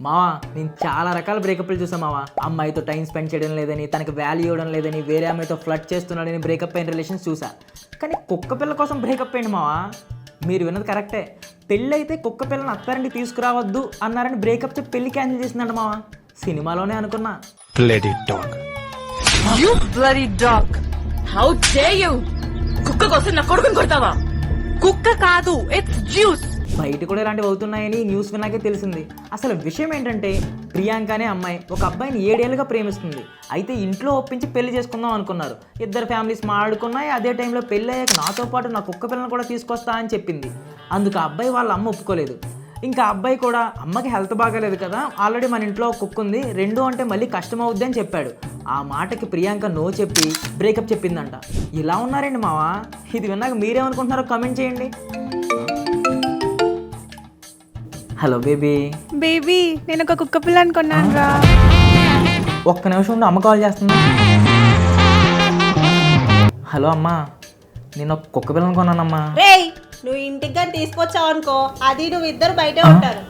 మావా నేను చాలా రకాల బ్రేకప్లు చూసాం మావా. అమ్మాయితో టైం స్పెండ్ చేయడం లేదని తనకి వాల్యూ ఇవ్వడం లేదని వేరే అమ్మాయితో ఫ్లడ్ చేస్తున్నాడని బ్రేకప్ అయిన రిలేషన్స్ చూసా కానీ కుక్క పిల్ల కోసం బ్రేకప్ అయింది మావా. మీరు విన్నది కరెక్టే పెళ్ళి అయితే కుక్క పిల్లని అత్తారింటికి తీసుకురావద్దు అన్నారని బ్రేకప్ చెప్పి పెళ్ళి క్యాన్సిల్ చేసిందంట మావా. సినిమాలోనే అనుకున్నా. You bloody dog how dare you కుక్క కోసం నా కొడుకుని కొడతావా? కుక్క కాదు ఇట్స్ జ్యూస్ బయట కూడా ఇలాంటివి అవుతున్నాయని న్యూస్ విన్నాకే తెలిసింది. అసలు విషయం ఏంటంటే ప్రియాంక అనే అమ్మాయి ఒక అబ్బాయిని ఏడేళ్ళుగా ప్రేమిస్తుంది. అయితే ఇంట్లో ఒప్పించి పెళ్ళి చేసుకుందాం అనుకున్నారు. ఇద్దరు ఫ్యామిలీస్ మాట్లాడుకున్నాయి. అదే టైంలో పెళ్ళి అయ్యాక నాతో పాటు నా కుక్క పిల్లని కూడా తీసుకొస్తా అని చెప్పింది. అందుకు ఆ అబ్బాయి వాళ్ళ అమ్మ ఒప్పుకోలేదు. ఇంకా అబ్బాయి కూడా అమ్మకి హెల్త్ బాగాలేదు కదా ఆల్రెడీ మన ఇంట్లో ఒక ఉంది రెండు అంటే మళ్ళీ కష్టం అవుద్ది అని చెప్పాడు. ఆ మాటకి ప్రియాంక నో చెప్పి బ్రేకప్ చెప్పిందంట. ఇలా ఉన్నారండి మావా? ఇది విన్నాక మీరేమనుకుంటున్నారో కమెంట్ చేయండి. హలో బేబీ బేబీ నేను ఒక కుక్క పిల్లని కొన్నాను రా. ఒక్క నిమిషం ఉండి అమ్మ కాల్ చేస్తున్నా హలో అమ్మా. నేను ఒక కుక్క పిల్లని కొన్నానమ్మా. రేయ్ నువ్వు ఇంటికి కానీ తీసుకొచ్చావు అనుకో అది నువ్వు ఇద్దరు బయటే ఉంటారు.